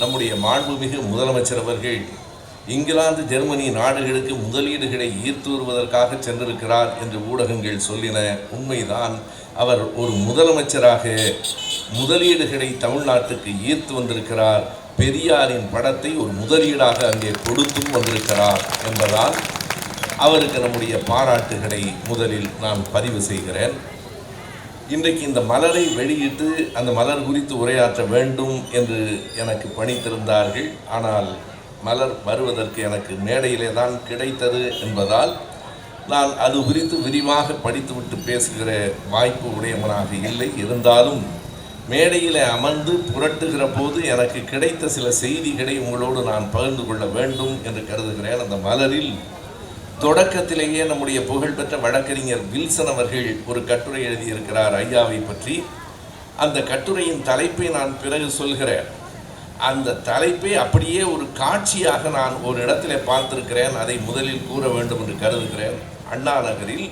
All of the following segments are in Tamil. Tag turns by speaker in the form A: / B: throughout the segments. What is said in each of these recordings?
A: நம்முடைய மாண்புமிகு முதலமைச்சர் அவர்கள் இங்கிலாந்து ஜெர்மனி நாடுகளுக்கு முதலீடுகளை ஈர்த்து வருவதற்காக சென்றிருக்கிறார் என்று ஊடகங்கள் சொல்லின உண்மைதான். அவர் ஒரு முதலமைச்சராக முதலீடுகளை தமிழ்நாட்டுக்கு ஈர்த்து வந்திருக்கிறார். பெரியாரின் படத்தை ஒரு முதலீடாக அங்கே கொடுத்தும் வந்திருக்கிறார் என்பதால் அவருக்கு நம்முடைய பாராட்டுகளை முதலில் நான் பதிவு செய்கிறேன். இன்றைக்கு இந்த மலரை வெளியிட்டு அந்த மலர் குறித்து உரையாற்ற வேண்டும் என்று எனக்கு பணித்திருந்தார்கள். ஆனால் மலர் வருவதற்கு எனக்கு மேடையிலே தான் கிடைத்தது என்பதால் நான் அது குறித்து விரிவாக படித்துவிட்டு பேசுகிற வாய்ப்பு உடையவனாக இல்லை. இருந்தாலும் மேடையில் அமர்ந்து புரட்டுகிற போது எனக்கு கிடைத்த சில செய்திகளை உங்களோடு நான் பகிர்ந்து கொள்ள வேண்டும் என்று கருதுகிறேன். அந்த மலரில் தொடக்கத்திலேயே நம்முடைய புகழ்பெற்ற வழக்கறிஞர் வில்சன் அவர்கள் ஒரு கட்டுரை எழுதியிருக்கிறார் ஐயாவை பற்றி. அந்த கட்டுரையின் தலைப்பை நான் பிறகு சொல்கிறேன். அந்த தலைப்பை அப்படியே ஒரு காட்சியாக நான் ஒரு இடத்துல பார்த்திருக்கிறேன். அதை முதலில் கூற வேண்டும் என்று கருதுகிறேன். அண்ணா நகரில்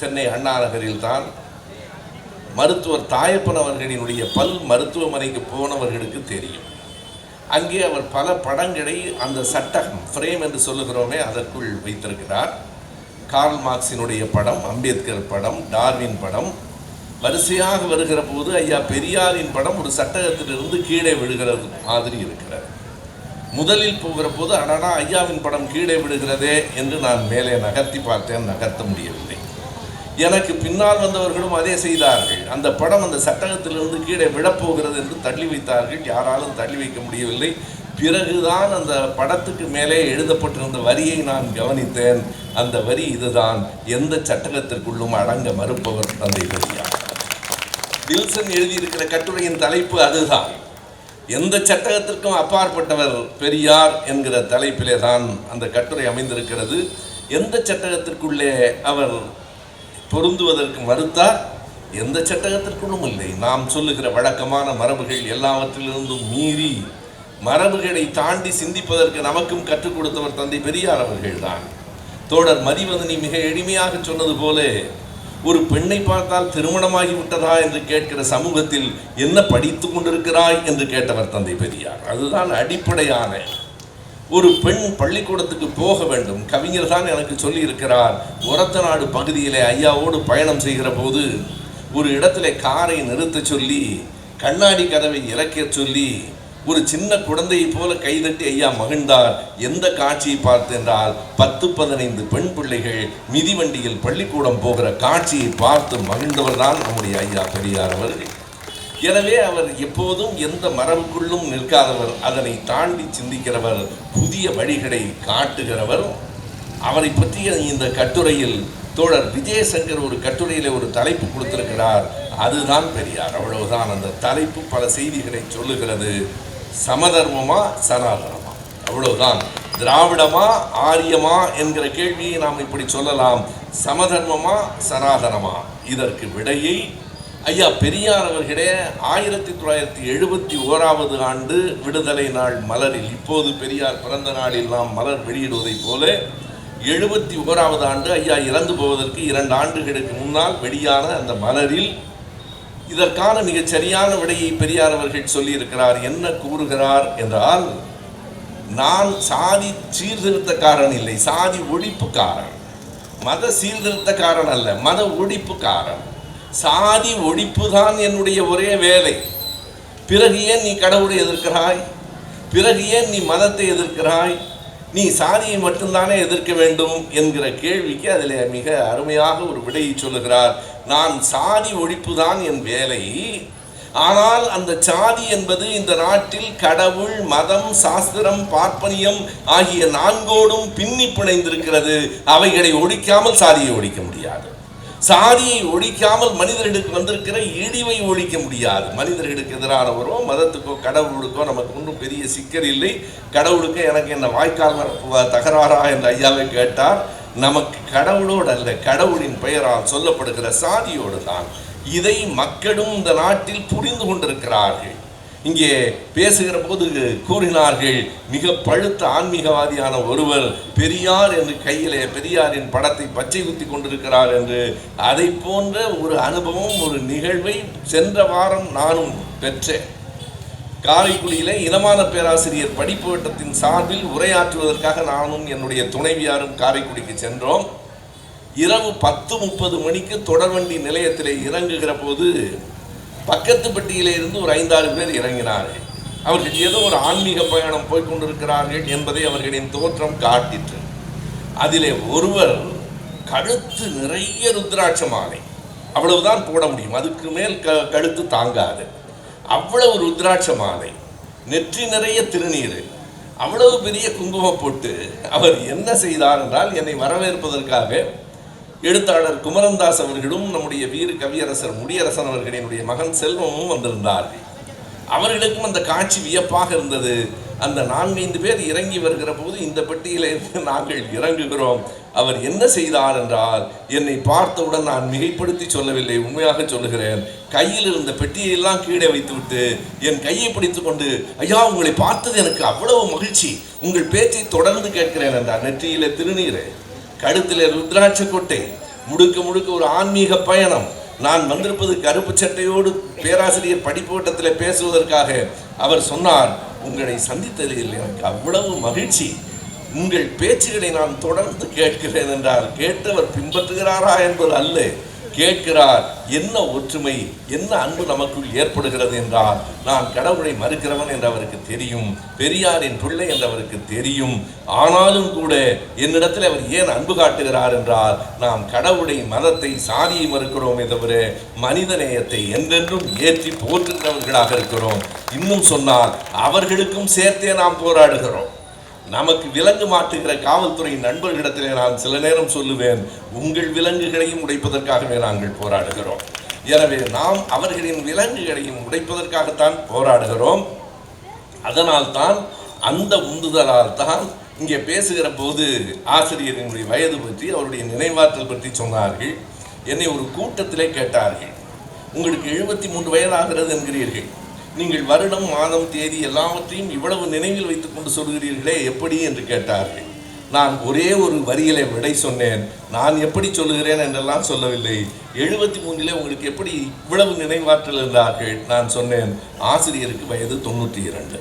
A: சென்னை அண்ணா நகரில் தான் மருத்துவர் தாயப்பன் அவர்களினுடைய பல் மருத்துவமனைக்கு போனவர்களுக்கு தெரியும். அங்கே அவர் பல படங்களை அந்த சட்டகம் ஃப்ரேம் என்று சொல்லுகிறோமே அதற்குள் வைத்திருக்கிறார். கார்ல் மார்க்சினுடைய படம் அம்பேத்கர் படம் டார்வின் படம். வரிசையாக வருகிற போது ஐயா பெரியாரின் படம் ஒரு சட்டகத்திலிருந்து கீழே விழுகிறது மாதிரி இருக்கிறது. முதலில் போகிற போது அடடா ஐயாவின் படம் கீழே விழுகிறதே என்று நான் மேலே நகர்த்தி பார்த்தேன் நகர்த்த முடியவில்லை. எனக்கு பின்னால் வந்தவர்களும் அதே செய்தார்கள். அந்த படம் அந்த சட்டகத்திலிருந்து கீழே விழப்போகிறது என்று தள்ளி வைத்தார்கள். யாராலும் தள்ளி வைக்க முடியவில்லை. பிறகுதான் அந்த படத்துக்கு மேலே எழுதப்பட்டிருந்த வரியை நான் கவனித்தேன். அந்த வரி இதுதான். எந்த சட்டகத்திற்குள்ளும் அடங்க மறுப்பவர் தந்தை பெரியார். வில்சன் எழுதியிருக்கிற கட்டுரையின் தலைப்பு அதுதான். எந்த சட்டகத்திற்கும் அப்பாற்பட்டவர் பெரியார் என்கிற தலைப்பிலே தான் அந்த கட்டுரை அமைந்திருக்கிறது. எந்த சட்டகத்திற்குள்ளே அவர் பொருந்துவதற்கு மறுத்தார் எந்த சட்டகத்திற்குள்ளும் இல்லை. நாம் சொல்லுகிற வழக்கமான மரபுகள் எல்லாவற்றிலிருந்தும் மீறி மரபுகளை தாண்டி சிந்திப்பதற்கு நமக்கும் கற்றுக் கொடுத்தவர் தந்தை பெரியார் அவர்கள்தான். தோழர் மதிவதனி மிக எளிமையாக சொன்னது போல ஒரு பெண்ணை பார்த்தால் திருமணமாகி விட்டதா என்று கேட்கிற சமூகத்தில் என்ன படித்து கொண்டிருக்கிறாய்? என்று கேட்டவர் தந்தை பெரியார். அதுதான் அடிப்படையான ஒரு பெண் பள்ளிக்கூடத்துக்கு போக வேண்டும். கவிஞர் தான் எனக்கு சொல்லி இருக்கிறார் நாடு பகுதியிலே ஐயாவோடு பயணம் செய்கிற போது ஒரு இடத்துல காரை நிறுத்த சொல்லி கண்ணாடி கதவை இறக்க சொல்லி ஒரு சின்ன குழந்தையைப் போல கைதட்டி ஐயா மகிழ்ந்தார். எந்த காட்சியை பார்த்தென்றால் பத்து பதினைந்து பெண் பிள்ளைகள் மிதிவண்டியில் பள்ளிக்கூடம் போகிற காட்சியை பார்த்து மகிழ்ந்தவர் தான் நம்முடைய ஐயா பெரியார் அவர்கள். எனவே அவர் எப்போதும் எந்த மரபுக்குள்ளும் நிற்காதவர் அதனை தாண்டி சிந்திக்கிறவர் புதிய வழிகளை காட்டுகிறவர். அவரை பற்றிய இந்த கட்டுரையில் தோழர் விஜயசங்கர் ஒரு கட்டுரையில் ஒரு தலைப்பு கொடுத்திருக்கிறார். அதுதான் பெரியார். அவ்வளவுதான். அந்த தலைப்பு பல செய்திகளை சொல்லுகிறது. சமதர்மமா சனாதனமா? அவ்வளவுதான். திராவிடமா ஆரியமா என்கிற கேள்வியை நாம் இப்படி சொல்லலாம். சமதர்மமா சனாதனமா? இதற்கு விடையை ஐயா பெரியார் அவர்களே ஆயிரத்தி தொள்ளாயிரத்தி எழுபத்தி ஓராவது ஆண்டு விடுதலை நாள் மலரில் இப்போது பெரியார் பிறந்த நாளில் நாம் மலர் வெளியிடுவதைப் போல எழுபத்தி ஓராவது ஆண்டு ஐயா இறந்து போவதற்கு இரண்டு ஆண்டுகளுக்கு முன்னால் வெளியான அந்த மலரில் இதற்கான மிகச் சரியான விடையை பெரியார் அவர்கள் சொல்லியிருக்கிறார். என்ன கூறுகிறார் என்றால் நான் சாதி சீர்திருத்தக்காரன் இல்லை சாதி ஒழிப்புக்காரன். மத சீர்திருத்தக்காரன் அல்ல மத ஒழிப்புக்காரன். சாதி ஒழிப்பு தான் என்னுடைய ஒரே வேலை. பிறகு ஏன் நீ கடவுளை எதிர்க்கிறாய்? பிறகு ஏன் நீ மதத்தை எதிர்க்கிறாய்? நீ சாதியை மட்டும்தானே எதிர்க்க வேண்டும் என்கிற கேள்விக்கு அதில் மிக அருமையாக ஒரு விடையை சொல்லுகிறார். நான் சாதி ஒழிப்பு தான் என் வேலை. ஆனால் அந்த சாதி என்பது இந்த நாட்டில் கடவுள் மதம் சாஸ்திரம் பார்ப்பனியம் ஆகிய நான்கோடும் பின்னி பிணைந்திருக்கிறது. அவைகளை ஒழிக்காமல் சாதியை ஒழிக்க முடியாது. சாதியை ஒழிக்காமல் மனிதர்களுக்கு வந்திருக்கிற இழிவை ஒழிக்க முடியாது. மனிதர்களுக்கு எதிரானவரோ மதத்துக்கோ கடவுளுக்கோ நமக்கு ஒன்றும் பெரிய சிக்கல் இல்லை. கடவுளுக்கு எனக்கு என்ன வாய்க்கால் தகராறா என்று ஐயாவை கேட்டார். நமக்கு கடவுளோடு அல்ல கடவுளின் பெயரால் சொல்லப்படுகிற சாதியோடு தான் இதை மக்களும் இந்த நாட்டில் புரிந்து கொண்டிருக்கிறார்கள். இங்கே பேசுகிற போது கூறினார்கள் மிக பழுத்த ஆன்மீகவாதியான ஒருவர் பெரியார் என்று கையிலே பெரியாரின் படத்தை பச்சை குத்தி கொண்டிருக்கிறார் என்று அதை போன்ற ஒரு அனுபவம் ஒரு நிகழ்வை சென்ற வாரம் நானும் பெற்றேன். காரைக்குடியிலே இனமான பேராசிரியர் படிப்பு வட்டத்தின் சார்பில் உரையாற்றுவதற்காக நானும் என்னுடைய துணைவியாரும் காரைக்குடிக்கு சென்றோம். இரவு பத்து முப்பது மணிக்கு தொடர்வண்டி நிலையத்தில் இறங்குகிற போது பக்கத்து பட்டியிலே இருந்து ஒரு ஐந்தாறு பேர் இறங்கினார்கள். அவர்கள் ஏதோ ஒரு ஆன்மீக பயணம் போய்கொண்டிருக்கிறார்கள் என்பதை அவர்களின் தோற்றம் காட்டிற்று. அதிலே ஒருவர் கழுத்து நிறைய ருத்ராட்ச மாலை. அவ்வளவுதான் போட முடியும். அதுக்கு மேல் க கழுத்து தாங்காது. அவ்வளவு ருத்ராட்ச மாலை. நெற்றி நிறைய திருநீர். அவ்வளவு பெரிய குங்குமம் போட்டு அவர் என்ன செய்தார் என்றால் என்னை வரவேற்பதற்காக எழுத்தாளர் குமரன்தாஸ் அவர்களும் நம்முடைய வீர கவியரசர் முடியரசன் அவர்களினுடைய மகன் செல்வமும் வந்திருந்தார்கள் அவர்களுக்கும் அந்த காட்சி வியப்பாக இருந்தது. அந்த நான்கைந்து பேர் இறங்கி வருகிற போது இந்த பெட்டியிலிருந்து நாங்கள் இறங்குகிறோம். அவர் என்ன செய்தார் என்றால் என்னை பார்த்தவுடன் நான் மிகைப்படுத்தி சொல்லவில்லை உண்மையாக சொல்லுகிறேன். கையில் இருந்த பெட்டியெல்லாம் கீழே வைத்துவிட்டு என் கையை பிடித்து கொண்டு ஐயா உங்களை பார்த்தது எனக்கு அவ்வளவு மகிழ்ச்சி. உங்கள் பேச்சை தொடர்ந்து கேட்கிறேன் என்றார். நெற்றியிலே திருநீர். கழுத்தில் ருத்ராட்ச கொட்டை. முழுக்க முழுக்க ஒரு ஆன்மீக பயணம். நான் வந்திருப்பது கருப்பு சட்டையோடு பேராசிரியர் படிப்போட்டத்தில் பேசுவதற்காக. அவர் சொன்னார் உங்களை சந்தித்ததில் எனக்கு அவ்வளவு மகிழ்ச்சி. உங்கள் பேச்சுகளை நான் தொடர்ந்து கேட்கிறேன் என்றால் கேட்டவர் பின்பற்றுகிறாரா என்பது அல்ல. கேட்கிறார் என்ன ஒற்றுமை என்ன அன்பு நமக்குள் ஏற்படுகிறது என்றால் நான் கடவுளை மறுக்கிறவன் என்று அவருக்கு தெரியும் பெரியாரின் பிள்ளை என்று அவருக்கு தெரியும். ஆனாலும் கூட என்னிடத்தில் அவர் ஏன் அன்பு காட்டுகிறார் என்றால் நாம் கடவுளை மதத்தை சாதியை மறுக்கிறோமே தவிர மனித நேயத்தை என்றென்றும் ஏற்றி போற்றுகிறவர்களாக இருக்கிறோம். இன்னும் சொன்னால் அவர்களுக்கும் சேர்த்தே நாம் போராடுகிறோம். நமக்கு விலங்கு மாட்டுகிற காவல்துறை நண்பர்களிடத்திலே நான் சில நேரம் சொல்லுவேன் உங்கள் விலங்குகளையும் உடைப்பதற்காகவே நாங்கள் போராடுகிறோம். எனவே நாம் அவர்களின் விலங்குகளையும் உடைப்பதற்காகத்தான் போராடுகிறோம். அதனால்தான் அந்த உந்துதலால் தான் இங்கே பேசுகிற போது ஆசிரியரினுடைய வயது பற்றி அவருடைய நினைவாற்றல் பற்றி சொன்னார்கள். என்னை ஒரு கூட்டத்திலே கேட்டார்கள். உங்களுக்கு எழுபத்தி மூன்று வயதாகிறது என்கிறீர்கள். நீங்கள் வருடம் மாதம் தேதி எல்லாவற்றையும் இவ்வளவு நினைவில் வைத்துக் கொண்டு சொல்கிறீர்களே எப்படி என்று கேட்டார்கள். நான் ஒரே ஒரு வரியிலே விடை சொன்னேன். நான் எப்படி சொல்லுகிறேன் என்றெல்லாம் சொல்லவில்லை. எழுபத்தி மூன்றிலே உங்களுக்கு எப்படி இவ்வளவு நினைவாற்றல் என்றார்கள்? நான் சொன்னேன் ஆசிரியருக்கு வயது தொண்ணூற்றி இரண்டு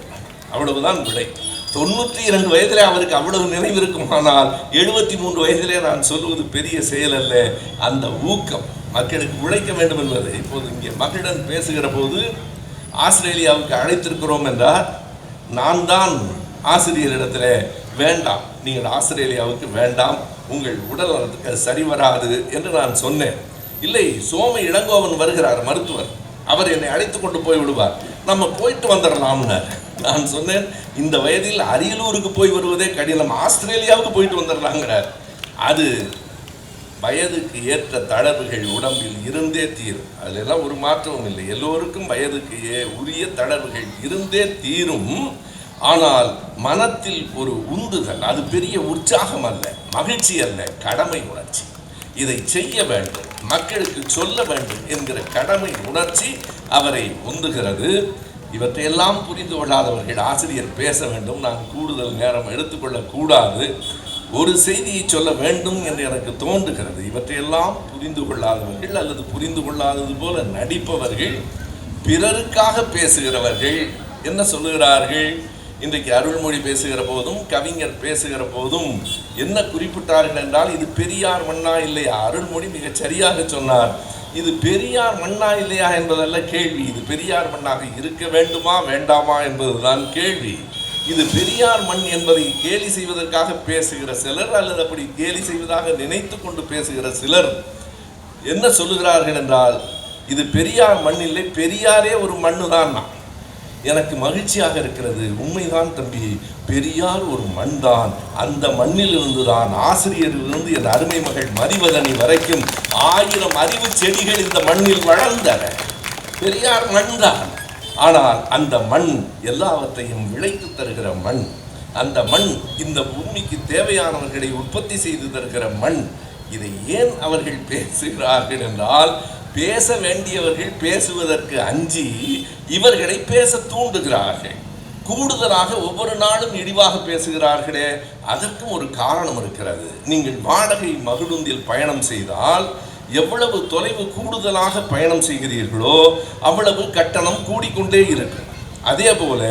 A: அவ்வளவுதான் விடை. தொண்ணூற்றி இரண்டு வயதிலே அவருக்கு அவ்வளவு நினைவு இருக்குமானால் எழுபத்தி மூன்று வயதிலே நான் சொல்வது பெரிய செயல் அல்ல. அந்த ஊக்கம் மக்களுக்கு உழைக்க வேண்டும் என்பது இப்போது இங்கே மக்களிடம் பேசுகிற போது ஆஸ்திரேலியாவுக்கு அழைத்திருக்கிறோம் என்றால் நான் தான் ஆசிரியரிடத்தில் வேண்டாம். நீங்கள் ஆஸ்திரேலியாவுக்கு வேண்டாம். உங்கள் உடல் நலத்துக்கு அது சரி வராது என்று நான் சொன்னேன். இல்லை சோம இளங்கோவன் வருகிறார் மருத்துவர். அவர் என்னை அழைத்து கொண்டு போய் விடுவார். நம்ம போயிட்டு வந்துடலாம்னார் நான் சொன்னேன். இந்த வயதில் அரியலூருக்கு போய் வருவதே கடினம். ஆஸ்திரேலியாவுக்கு போயிட்டு வந்துடலாங்கிறார். அது வயதுக்கு ஏற்ற தளர்வுகள் உடம்பில் இருந்தே தீரும். அதிலெல்லாம் ஒரு மாற்றமும் இல்லை. எல்லோருக்கும் வயதுக்கு ஏ உரிய தளர்வுகள் இருந்தே தீரும். ஆனால் மனத்தில் ஒரு உந்துதல் அது பெரிய உற்சாகம் அல்ல மகிழ்ச்சி அல்ல கடமை உணர்ச்சி. இதை செய்ய வேண்டும் மக்களுக்கு சொல்ல வேண்டும் என்கிற கடமை உணர்ச்சி அவரை உந்துகிறது. இவற்றையெல்லாம் புரிந்து கொள்ளாதவர்கள் ஆசிரியர் பேச வேண்டும். நான் கூடுதல் நேரம் எடுத்துக்கொள்ளக்கூடாது. ஒரு செய்தியை சொல்ல வேண்டும் என்று எனக்கு தோன்றுகிறது. இவற்றையெல்லாம் புரிந்து கொள்ளாதவர்கள் அல்லது புரிந்து கொள்ளாதது போல நடிப்பவர்கள் பிறருக்காக பேசுகிறவர்கள் என்ன சொல்லுகிறார்கள்? இன்றைக்கு அருள்மொழி பேசுகிற போதும் கவிஞர் பேசுகிற போதும் என்ன குறிப்பிட்டார்கள் என்றால் இது பெரியார் மண்ணா இல்லையா? அருள்மொழி மிகச் சரியாக சொன்னார். இது பெரியார் மண்ணா இல்லையா என்பதல்ல கேள்வி. இது பெரியார் மண்ணாக இருக்க வேண்டுமா வேண்டாமா என்பதுதான் கேள்வி. இது பெரியார் மண் என்பதை கேலி செய்வதற்காக பேசுகிற சிலர் அல்லது அப்படி கேலி செய்வதாக நினைத்து கொண்டு பேசுகிற சிலர் என்ன சொல்லுகிறார்கள் என்றால் இது பெரியார் மண் இல்லை பெரியாரே ஒரு மண்ணு தான் எனக்கு மகிழ்ச்சியாக இருக்கிறது. உண்மைதான் தம்பி. பெரியார் ஒரு மண் தான் அந்த மண்ணிலிருந்து தான் ஆசிரியரிலிருந்து என் அருமை மகள் மதிவதனி வரைக்கும் ஆயிரம் அறிவு செடிகள் இந்த மண்ணில் வளர்ந்தன. பெரியார் மண் தான் ஆனால் அந்த மண் எல்லாவற்றையும் விளைத்து தருகிற மண் அந்த மண் இந்த பூமிக்கு தேவையானவர்களை உற்பத்தி செய்து தருகிற மண் இதை ஏன் அவர்கள் பேசுகிறார்கள் என்றால் பேச வேண்டியவர்கள் பேசுவதற்கு அஞ்சி இவர்களை பேச தூண்டுகிறார்கள். கூடுதலாக ஒவ்வொரு நாளும் இழிவாக பேசுகிறார்களே அதற்கும் ஒரு காரணம் இருக்கிறது. நீங்கள் வாடகை மகிழுந்தில் பயணம் செய்தால் எவ்வளவு தொலைவு கூடுதலாக பயணம் செய்கிறீர்களோ அவ்வளவு கட்டணம் கூடிக்கொண்டே இருக்கும் அதே போல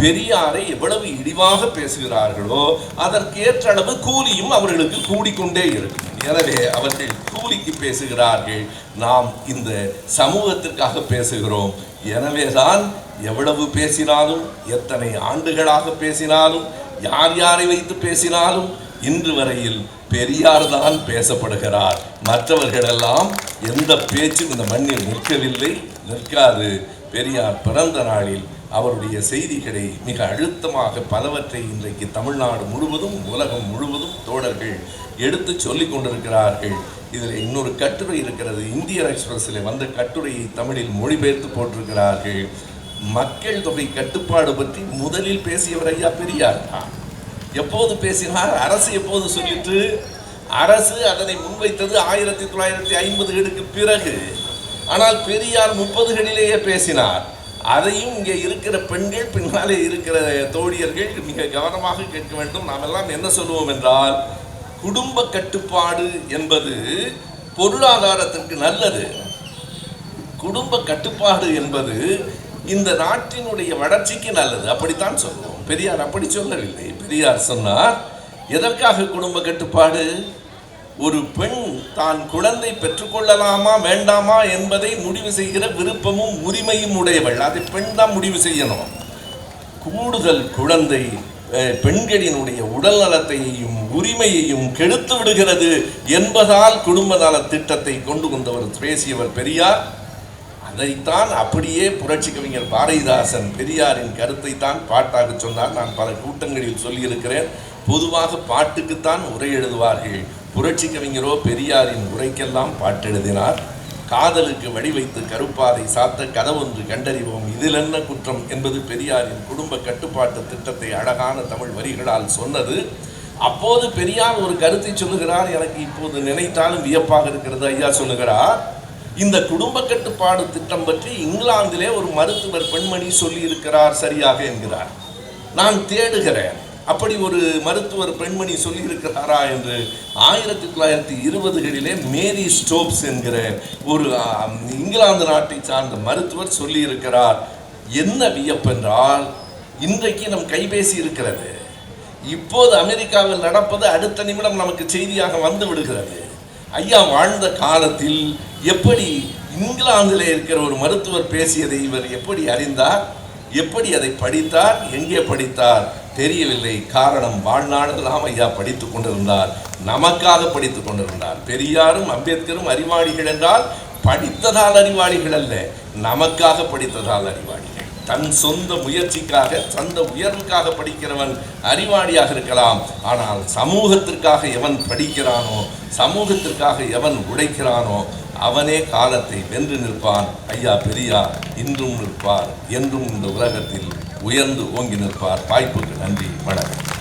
A: பெரியாரை எவ்வளவு இழிவாக பேசுகிறார்களோ அதற்கேற்ற அளவு கூலியும் அவர்களுக்கு கூடிக்கொண்டே இருக்கும் எனவே அவர்கள் கூலிக்கு பேசுகிறார்கள். நாம் இந்த சமூகத்திற்காக பேசுகிறோம். எனவேதான் எவ்வளவு பேசினாலும் எத்தனை ஆண்டுகளாக பேசினாலும் யார் யாரை வைத்து பேசினாலும் இன்று வரையில் பெரியார் தான் பேசப்படுகிறார். மற்றவர்களெல்லாம் எந்த பேச்சும் இந்த மண்ணில் நிற்கவில்லை நிற்காது. பெரியார் பிறந்த நாளில் அவருடைய செய்திகளை மிக அழுத்தமாக பலவற்றை இன்றைக்கு தமிழ்நாடு முழுவதும் உலகம் முழுவதும் தோழர்கள் எடுத்து சொல்லிக் கொண்டிருக்கிறார்கள். இதில் இன்னொரு கட்டுரை இருக்கிறது. இந்திய எக்ஸ்பிரஸில் வந்த கட்டுரையை தமிழில் மொழிபெயர்த்து போட்டிருக்கிறார்கள். மக்கள் தொகை கட்டுப்பாடு பற்றி முதலில் பேசியவர் ஐயா பெரியார் தான். எப்போது பேசினார். அரசு எப்போது சொல்லிட்டு அரசு அதனை முன்வைத்தது ஆயிரத்தி தொள்ளாயிரத்தி ஐம்பதுகளுக்கு பிறகு. ஆனால் பெரியார் முப்பதுகளிலேயே பேசினார். அதையும் இங்கே இருக்கிற பெண்கள் பின்னாலே இருக்கிற தோழியர்கள் மிக கவனமாக கேட்க வேண்டும். நாம் எல்லாம் என்ன சொல்லுவோம் என்றால் குடும்ப கட்டுப்பாடு என்பது பொருளாதாரத்திற்கு நல்லது. குடும்ப கட்டுப்பாடு என்பது இந்த நாட்டினுடைய வளர்ச்சிக்கு நல்லது. அப்படித்தான் சொல்லுவோம் பெரியார் அப்படி சொல்லவில்லை. பெரியார் சொன்னார் எதற்காக குடும்ப கட்டுப்பாடு? ஒரு பெண் தான் குழந்தை பெற்றுக்கொள்ளலாமா வேண்டாமா என்பதை முடிவு செய்கிற விருப்பமும் உரிமையும் உடையவள். அதை பெண் தான் முடிவு செய்யணும். கூடுதல் குழந்தை பெண்களினுடைய உடல் நலத்தையும் உரிமையையும் கெடுத்து விடுகிறது என்பதால் குடும்ப நல திட்டத்தை கொண்டு வந்தவர் பேசியவர் பெரியார். அதைத்தான் அப்படியே புரட்சி கவிஞர் பாரதிதாசன் பெரியாரின் கருத்தை தான் பாட்டாக சொன்னார். நான் பல கூட்டங்களில் சொல்லியிருக்கிறேன். பொதுவாக பாட்டுக்குத்தான் உரை எழுதுவார்கள். புரட்சி கவிஞரோ பெரியாரின் உரைக்கெல்லாம் பாட்டெழுதினார் காதலுக்கு வழிவைத்து கருப்பாதை சாத்த கதவொன்று கண்டறிவோம். இதில் என்ன குற்றம் என்பது பெரியாரின் குடும்ப கட்டுப்பாட்டு திட்டத்தை அழகான தமிழ் வரிகளால் சொன்னது. அப்போது பெரியார் ஒரு கருத்தை சொல்லுகிறார். எனக்கு இப்போது நினைத்தாலும் வியப்பாக இருக்கிறது. ஐயா சொல்லுகிறார் இந்த குடும்ப கட்டுப்பாடு திட்டம் பற்றி இங்கிலாந்திலே ஒரு மருத்துவர் பெண்மணி சொல்லியிருக்கிறார் சரியாக என்கிறார். நான் தேடுகிறேன். அப்படி ஒரு மருத்துவர் பெண்மணி சொல்லியிருக்கிறாரா என்று ஆயிரத்தி தொள்ளாயிரத்தி இருபதுகளிலே மேரி ஸ்டோப்ஸ் என்கிற ஒரு இங்கிலாந்து நாட்டை சார்ந்த மருத்துவர் சொல்லியிருக்கிறார். என்ன வியப்பென்றால் இன்றைக்கு நம் கைபேசி இருக்கிறது. இப்போது அமெரிக்காவில் நடப்பது அடுத்த நிமிடம் நமக்கு செய்தியாக வந்து விடுகிறது. ஐயா வாழ்ந்த காலத்தில் எப்படி இங்கிலாந்தில் இருக்கிற ஒரு மருத்துவர் பேசியதை இவர் எப்படி அறிந்தார்? எப்படி அதை படித்தார்? எங்கே படித்தார்? தெரியவில்லை. காரணம் வாழ்நாளெல்லாம் ஐயா படித்துக் கொண்டிருந்தார். நமக்காக படித்துக் கொண்டிருந்தார். பெரியாரும் அம்பேத்கரும் அறிவாளிகள் என்றால் படித்ததால் அறிவாளிகள் அல்ல. நமக்காக படித்ததால் அறிவாளிகள். தன் சொந்த முயற்சிக்காக சொந்த உயர்வுக்காக படிக்கிறவன் அறிவாளியாக இருக்கலாம். ஆனால் சமூகத்திற்காக எவன் படிக்கிறானோ சமூகத்திற்காக எவன் உடைக்கிறானோ அவனே காலத்தை வென்று நிற்பான். ஐயா பெரியார் இன்றும் நிற்பார் என்றும் இந்த உலகத்தில் உயர்ந்து ஓங்கி நிற்பார். வாய்ப்புக்கு நன்றி வணக்கம்.